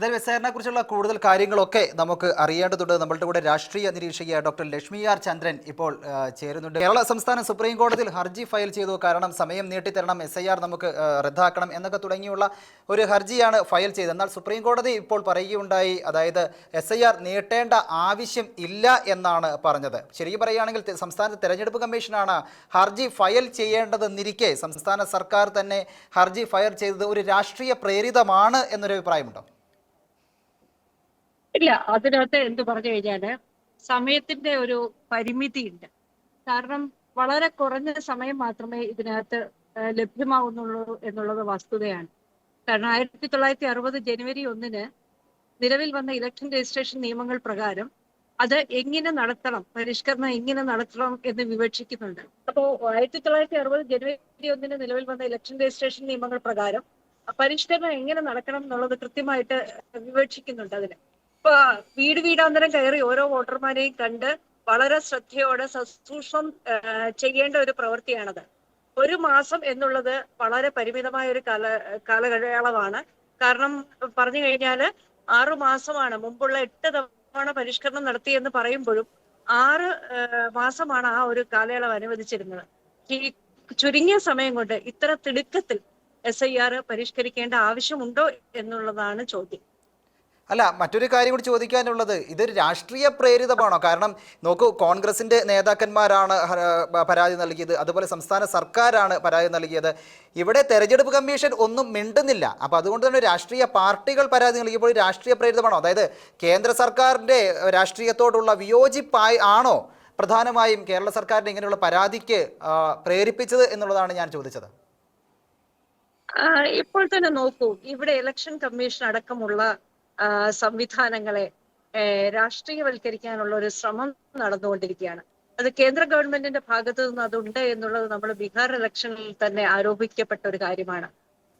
എന്തായാലും എസ് ആറിനെ കുറിച്ചുള്ള കൂടുതൽ കാര്യങ്ങളൊക്കെ നമുക്ക് അറിയേണ്ടതുണ്ട്. നമ്മളുടെ കൂടെ രാഷ്ട്രീയ നിരീക്ഷകയായ ഡോക്ടർ ലക്ഷ്മി ആർ ചന്ദ്രൻ ഇപ്പോൾ ചേരുന്നുണ്ട്. കേരള സംസ്ഥാന സുപ്രീം കോടതിയിൽ ഹർജി ഫയൽ ചെയ്തു. കാരണം സമയം നീട്ടിത്തരണം എസ് ഐ ആർ നമുക്ക് റദ്ദാക്കണം എന്നൊക്കെ തുടങ്ങിയുള്ള ഒരു ഹർജിയാണ് ഫയൽ ചെയ്തത്. എന്നാൽ സുപ്രീം കോടതി ഇപ്പോൾ പറയുകയുണ്ടായി. അതായത് എസ് ഐ ആർ നീട്ടേണ്ട ആവശ്യം ഇല്ല എന്നാണ് പറഞ്ഞത്. ശരിക്കും പറയുകയാണെങ്കിൽ സംസ്ഥാന തെരഞ്ഞെടുപ്പ് കമ്മീഷനാണ് ഹർജി ഫയൽ ചെയ്യേണ്ടതെന്നിരിക്കെ സംസ്ഥാന സർക്കാർ തന്നെ ഹർജി ഫയൽ ചെയ്തത് ഒരു രാഷ്ട്രീയ പ്രേരിതമാണ് എന്നൊരു അഭിപ്രായമുണ്ടോ? ഇല്ല അതിനകത്ത് എന്ത് പറഞ്ഞു കഴിഞ്ഞാൽ സമയത്തിന്റെ ഒരു പരിമിതി ഉണ്ട് കാരണം വളരെ കുറഞ്ഞ സമയം മാത്രമേ ഇതിനകത്ത് ലഭ്യമാവുന്നുള്ളൂ എന്നുള്ളത് വസ്തുതയാണ്. കാരണം ആയിരത്തി തൊള്ളായിരത്തി അറുപത് ജനുവരി ഒന്നിന് നിലവിൽ വന്ന ഇലക്ഷൻ രജിസ്ട്രേഷൻ നിയമങ്ങൾ പ്രകാരം അത് എങ്ങനെ നടത്തണം പരിഷ്കരണം എങ്ങനെ നടത്തണം എന്ന് വിവക്ഷിക്കുന്നുണ്ട്. അപ്പോ ആയിരത്തി തൊള്ളായിരത്തി അറുപത് ജനുവരി ഒന്നിന് നിലവിൽ വന്ന ഇലക്ഷൻ രജിസ്ട്രേഷൻ നിയമങ്ങൾ പ്രകാരം പരിഷ്കരണം എങ്ങനെ നടക്കണം എന്നുള്ളത് കൃത്യമായിട്ട് വിവക്ഷിക്കുന്നുണ്ട് അതിന് ഇപ്പൊ വീട് വീടാന്തരം കയറി ഓരോ വോട്ടർമാരെയും കണ്ട് വളരെ ശ്രദ്ധയോടെ സസൂക്ഷ്മം ചെയ്യേണ്ട ഒരു പ്രവൃത്തിയാണത്. ഒരു മാസം എന്നുള്ളത് വളരെ പരിമിതമായ ഒരു കാല കാലയളവാണ് കാരണം പറഞ്ഞു കഴിഞ്ഞാൽ ആറു മാസമാണ്. മുമ്പുള്ള എട്ട് തവണ പരിഷ്കരണം നടത്തിയെന്ന് പറയുമ്പോഴും ആറ് മാസമാണ് ആ ഒരു കാലയളവ് അനുവദിച്ചിരുന്നത്. ഈ ചുരുങ്ങിയ സമയം കൊണ്ട് ഇത്ര തിടുക്കത്തിൽ എസ് ഐ ആർ പരിഷ്കരിക്കേണ്ട ആവശ്യമുണ്ടോ എന്നുള്ളതാണ് ചോദ്യം. അല്ല മറ്റൊരു കാര്യം കൂടി ചോദിക്കാനുള്ളത്. ഇതൊരു രാഷ്ട്രീയ പ്രേരിതമാണോ? കാരണം നോക്കൂ കോൺഗ്രസിന്റെ നേതാക്കന്മാരാണ് പരാതി നൽകിയത്. അതുപോലെ സംസ്ഥാന സർക്കാരാണ് പരാതി നൽകിയത്. ഇവിടെ തെരഞ്ഞെടുപ്പ് കമ്മീഷൻ ഒന്നും മിണ്ടുന്നില്ല. അപ്പോൾ അതുകൊണ്ട് തന്നെ രാഷ്ട്രീയ പാർട്ടികൾ പരാതി നൽകിയപ്പോൾ രാഷ്ട്രീയ പ്രേരിതമാണോ? അതായത് കേന്ദ്ര സർക്കാരിന്റെ രാഷ്ട്രീയത്തോടുള്ള വിയോജിപ്പായി ആണോ പ്രധാനമായും കേരള സർക്കാരിന്റെ ഇങ്ങനെയുള്ള പരാതിക്ക് പ്രേരിപ്പിച്ചത് എന്നുള്ളതാണ് ഞാൻ ചോദിച്ചത്. ഇപ്പോൾ തന്നെ നോക്കൂ. ഇവിടെ ഇലക്ഷൻ കമ്മീഷൻ അടക്കമുള്ള സംവിധാനങ്ങളെ രാഷ്ട്രീയവൽക്കരിക്കാനുള്ള ഒരു ശ്രമം നടന്നുകൊണ്ടിരിക്കുകയാണ്. അത് കേന്ദ്ര ഗവൺമെന്റിന്റെ ഭാഗത്തു നിന്ന് അതുണ്ട് എന്നുള്ളത് നമ്മൾ ബീഹാർ ഇലക്ഷനിൽ തന്നെ ആരോപിക്കപ്പെട്ട ഒരു കാര്യമാണ്.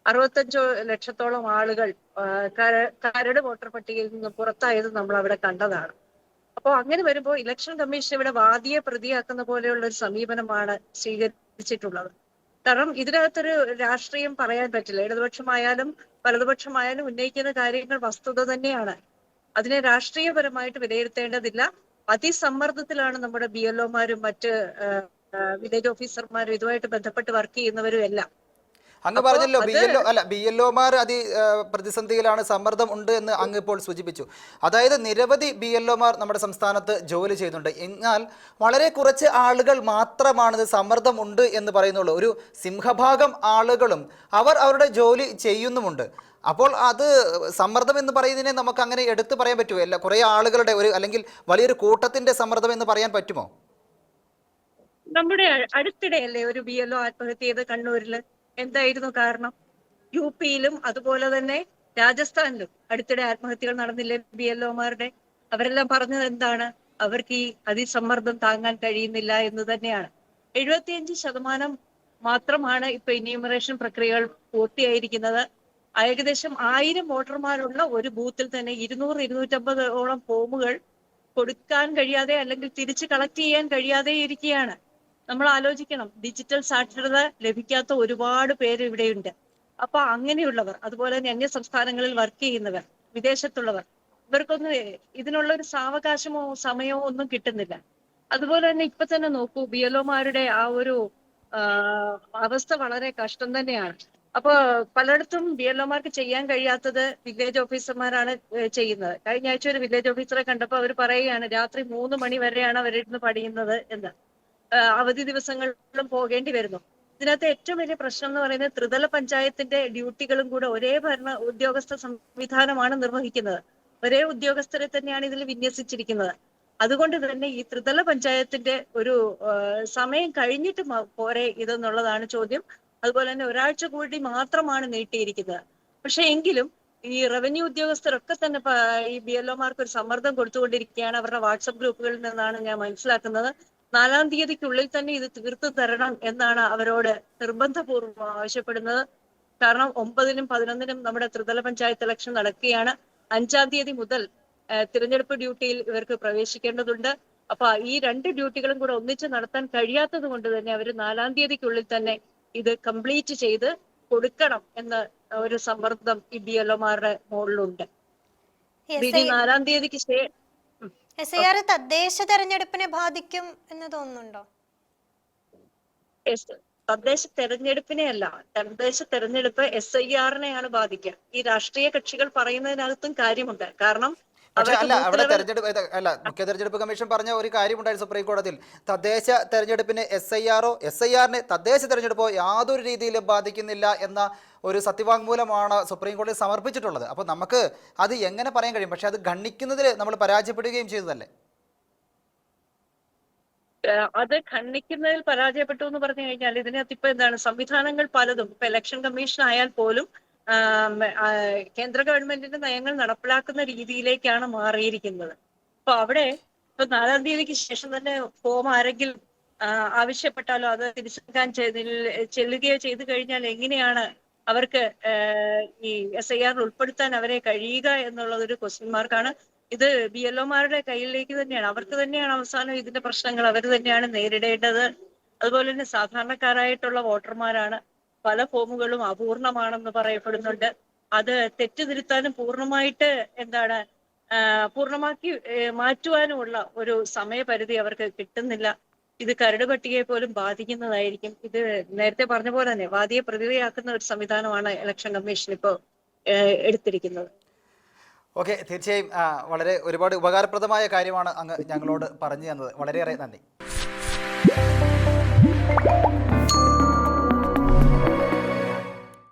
അറുപത്തഞ്ചോ ലക്ഷത്തോളം ആളുകൾ കരട് വോട്ടർ പട്ടികയിൽ നിന്ന് പുറത്തായത് നമ്മൾ അവിടെ കണ്ടതാണ്. അപ്പോൾ അങ്ങനെ വരുമ്പോൾ ഇലക്ഷൻ കമ്മീഷൻ ഇവിടെ വാദിയെ പ്രതിയാക്കുന്ന പോലെയുള്ള ഒരു സമീപനമാണ് സ്വീകരിച്ചിട്ടുള്ളത്. കാരണം ഇതിനകത്തൊരു രാഷ്ട്രീയം പറയാൻ പറ്റില്ല. ഇടതുപക്ഷമായാലും വലതുപക്ഷമായാലും ഉന്നയിക്കുന്ന കാര്യങ്ങൾ വസ്തുത തന്നെയാണ്. അതിനെ രാഷ്ട്രീയപരമായിട്ട് വിലയിരുത്തേണ്ടതില്ല. അതിസമ്മർദ്ദത്തിലാണ് നമ്മുടെ ബി എൽ ഒമാരും മറ്റ് വില്ലേജ് ഓഫീസർമാരും ഇതുമായിട്ട് ബന്ധപ്പെട്ട് വർക്ക് ചെയ്യുന്നവരും എല്ലാം. അങ്ങ് പറഞ്ഞല്ലോ ബി എൽ അല്ല ബി എൽ ഒമാർ അതി പ്രതിസന്ധിയിലാണ് സമ്മർദ്ദം ഉണ്ട് എന്ന് അങ്ങ് ഇപ്പോൾ സൂചിപ്പിച്ചു. അതായത് നിരവധി ബി എൽ ഒമാർ നമ്മുടെ സംസ്ഥാനത്ത് ജോലി ചെയ്യുന്നുണ്ട്. എന്നാൽ വളരെ കുറച്ച് ആളുകൾ മാത്രമാണ് ഇത് സമ്മർദ്ദം ഉണ്ട് എന്ന് പറയുന്നുള്ളൂ. ഒരു സിംഹഭാഗം ആളുകളും അവർ അവരുടെ ജോലി ചെയ്യുന്നുമുണ്ട്. അപ്പോൾ അത് സമ്മർദ്ദം എന്ന് പറയുന്നതിനെ നമുക്ക് അങ്ങനെ എടുത്തു പറയാൻ പറ്റുമോ? അല്ല കുറേ ആളുകളുടെ ഒരു അല്ലെങ്കിൽ വലിയൊരു കൂട്ടത്തിന്റെ സമ്മർദ്ദം എന്ന് പറയാൻ പറ്റുമോ? നമ്മുടെ അടുത്തിടെയല്ലേ ഒരു ബി എൽ ഒ ആത്മഹത്യ ചെയ്ത് കണ്ണൂരിൽ? എന്തായിരുന്നു കാരണം? യു പിയിലും അതുപോലെ തന്നെ രാജസ്ഥാനിലും അടുത്തിടെ ആത്മഹത്യകൾ നടന്നില്ലേ ബി എൽ ഒമാരുടെ? അവരെല്ലാം പറഞ്ഞത് എന്താണ്? അവർക്ക് ഈ അതിസമ്മർദ്ദം താങ്ങാൻ കഴിയുന്നില്ല എന്ന് തന്നെയാണ്. എഴുപത്തിയഞ്ച് ശതമാനം മാത്രമാണ് ഇപ്പൊ ഇന്യൂമറേഷൻ പ്രക്രിയകൾ പൂർത്തിയായിരിക്കുന്നത്. ഏകദേശം ആയിരം വോട്ടർമാരുള്ള ഒരു ബൂത്തിൽ തന്നെ ഇരുന്നൂറ് ഇരുന്നൂറ്റമ്പതോളം ഫോമുകൾ കൊടുക്കാൻ കഴിയാതെ അല്ലെങ്കിൽ തിരിച്ച് കളക്ട് ചെയ്യാൻ കഴിയാതെ ഇരിക്കുകയാണ്. നമ്മൾ ആലോചിക്കണം. ഡിജിറ്റൽ സാക്ഷരത ലഭിക്കാത്ത ഒരുപാട് പേര് ഇവിടെയുണ്ട്. അപ്പൊ അങ്ങനെയുള്ളവർ അതുപോലെ തന്നെ അന്യ സംസ്ഥാനങ്ങളിൽ വർക്ക് ചെയ്യുന്നവർ വിദേശത്തുള്ളവർ ഇവർക്കൊന്നും ഇതിനുള്ള ഒരു സാവകാശമോ സമയമോ ഒന്നും കിട്ടുന്നില്ല. അതുപോലെ തന്നെ ഇപ്പൊ തന്നെ നോക്കൂ ബി ആ ഒരു അവസ്ഥ വളരെ കഷ്ടം തന്നെയാണ്. അപ്പൊ പലയിടത്തും ബി എൽ ഒമാർക്ക് ചെയ്യാൻ കഴിയാത്തത് വില്ലേജ് ഓഫീസർമാരാണ് ചെയ്യുന്നത്. കഴിഞ്ഞ ആഴ്ച ഒരു വില്ലേജ് ഓഫീസറെ കണ്ടപ്പോൾ അവർ പറയുകയാണ് രാത്രി മൂന്ന് മണി വരെയാണ് അവരിരുന്ന് പഠിക്കുന്നത് എന്ന്. അവധി ദിവസങ്ങളിലും പോകേണ്ടി വരുന്നു. ഇതിനകത്ത് ഏറ്റവും വലിയ പ്രശ്നം എന്ന് പറയുന്നത് ത്രിതല പഞ്ചായത്തിന്റെ ഡ്യൂട്ടികളും കൂടെ ഒരേ ഭരണ ഉദ്യോഗസ്ഥ സംവിധാനമാണ് നിർവഹിക്കുന്നത്. ഒരേ ഉദ്യോഗസ്ഥരെ തന്നെയാണ് ഇതിൽ വിന്യസിച്ചിരിക്കുന്നത്. അതുകൊണ്ട് തന്നെ ഈ ത്രിതല പഞ്ചായത്തിന്റെ ഒരു സമയം കഴിഞ്ഞിട്ട് പോരെ ഇതെന്നുള്ളതാണ് ചോദ്യം. അതുപോലെ തന്നെ ഒരാഴ്ച കൂടി മാത്രമാണ് നീട്ടിയിരിക്കുന്നത്. പക്ഷെ എങ്കിലും ഈ റവന്യൂ ഉദ്യോഗസ്ഥരൊക്കെ തന്നെ ഈ ബി എൽ ഒമാർക്ക് ഒരു സമ്മർദ്ദം കൊടുത്തുകൊണ്ടിരിക്കുകയാണ്. അവരുടെ വാട്സപ്പ് ഗ്രൂപ്പുകളിൽ നിന്നാണ് ഞാൻ മനസ്സിലാക്കുന്നത്. നാലാം തീയതിക്കുള്ളിൽ തന്നെ ഇത് തീർത്തു തരണം എന്നാണ് അവരോട് നിർബന്ധപൂർവം ആവശ്യപ്പെടുന്നത്. കാരണം ഒമ്പതിനും പതിനൊന്നിനും നമ്മുടെ ത്രിതല പഞ്ചായത്ത് ഇലക്ഷൻ നടക്കുകയാണ്. അഞ്ചാം തീയതി മുതൽ തിരഞ്ഞെടുപ്പ് ഡ്യൂട്ടിയിൽ ഇവർക്ക് പ്രവേശിക്കേണ്ടതുണ്ട്. അപ്പൊ ഈ രണ്ട് ഡ്യൂട്ടികളും കൂടെ ഒന്നിച്ച് നടത്താൻ കഴിയാത്തത് കൊണ്ട് തന്നെ അവർ നാലാം തീയതിക്കുള്ളിൽ തന്നെ ഇത് കംപ്ലീറ്റ് ചെയ്ത് കൊടുക്കണം എന്ന ഒരു സമ്മർദ്ദം ഈ ബി എൽ ഒമാരുടെ മുകളിലുണ്ട്. നാലാം തീയതിക്ക് ശേ എസ് ഐ ആർ തദ്ദേശ തെരഞ്ഞെടുപ്പിനെ ബാധിക്കും എന്ന് തോന്നുന്നുണ്ടോ? തദ്ദേശ തെരഞ്ഞെടുപ്പിനെ അല്ല തദ്ദേശ തെരഞ്ഞെടുപ്പ് എസ് ഐ ആറിനെയാണ് ബാധിക്കുക. ഈ രാഷ്ട്രീയ കക്ഷികൾ പറയുന്നതിനകത്തും കാര്യമുണ്ട്. കാരണം പക്ഷേ അല്ല അവിടെ തെരഞ്ഞെടുപ്പ് അല്ല മുഖ്യ തെരഞ്ഞെടുപ്പ് കമ്മീഷൻ പറഞ്ഞ ഒരു കാര്യമുണ്ടായിരുന്നു സുപ്രീം കോടതിയിൽ. തദ്ദേശ തെരഞ്ഞെടുപ്പിന് എസ് ഐ ആറോ എസ് ഐ ആറിനെ തദ്ദേശ തെരഞ്ഞെടുപ്പോ യാതൊരു രീതിയിലും ബാധിക്കുന്നില്ല എന്ന ഒരു സത്യവാങ്മൂലമാണ് സുപ്രീം കോടതി സമർപ്പിച്ചിട്ടുള്ളത്. അപ്പോൾ നമുക്ക് അത് എങ്ങനെ പറയാൻ കഴിയും? പക്ഷേ അത് ഖണ്ഡിക്കുന്നതിൽ നമ്മൾ പരാജയപ്പെടുകയും ചെയ്തതല്ലേ? അത് ഖണ്ഡിക്കുന്നതിൽ പരാജയപ്പെട്ടു എന്ന് പറഞ്ഞു കഴിഞ്ഞാൽ ഇതിനകത്ത് ഇപ്പൊ എന്താണ്? സംവിധാനങ്ങൾ പലതും. ഇപ്പൊ ഇലക്ഷൻ കമ്മീഷൻ ആയാൽ പോലും കേന്ദ്ര ഗവൺമെന്റിന്റെ നയങ്ങൾ നടപ്പിലാക്കുന്ന രീതിയിലേക്കാണ് മാറിയിരിക്കുന്നത്. അപ്പൊ അവിടെ ഇപ്പൊ നാലാം തീയതിക്ക് ശേഷം തന്നെ ഫോം ആരെങ്കിലും ആവശ്യപ്പെട്ടാലോ അത് തിരിച്ചെടുക്കാൻ ചെല്ലുകയോ ചെയ്തു കഴിഞ്ഞാൽ എങ്ങനെയാണ് അവർക്ക് ഈ എസ് ഐ ആറിൽ ഉൾപ്പെടുത്താൻ അവരെ കഴിയുക എന്നുള്ളത് ഒരു ക്വസ്റ്റ്യൻ മാർക്കാണ് ഇത് ബി എൽ ഒമാരുടെ കയ്യിലേക്ക് തന്നെയാണ്. അവർക്ക് തന്നെയാണ് അവസാനം ഇതിന്റെ പ്രശ്നങ്ങൾ. അവർ തന്നെയാണ് നേരിടേണ്ടത്. അതുപോലെ തന്നെ സാധാരണക്കാരായിട്ടുള്ള വോട്ടർമാരാണ് പല ഫോമുകളും അപൂർണമാണെന്ന് പറയപ്പെടുന്നുണ്ട്. അത് തെറ്റുതിരുത്താനും പൂർണമായിട്ട് എന്താണ് പൂർണമാക്കി മാറ്റുവാനുമുള്ള ഒരു സമയപരിധി അവർക്ക് കിട്ടുന്നില്ല. ഇത് കരട് പട്ടികയെ പോലും ബാധിക്കുന്നതായിരിക്കും. ഇത് നേരത്തെ പറഞ്ഞ പോലെ തന്നെ വാദിയെ പ്രതിവയാക്കുന്ന ഒരു സംവിധാനമാണ് ഇലക്ഷൻ കമ്മീഷൻ ഇപ്പോൾ എടുത്തിരിക്കുന്നത്. ഓക്കെ തീർച്ചയായും വളരെ ഒരുപാട് ഉപകാരപ്രദമായ കാര്യമാണ് അങ്ങ് ഞങ്ങളോട് പറഞ്ഞു തന്നത്. വളരെയേറെ നന്ദി.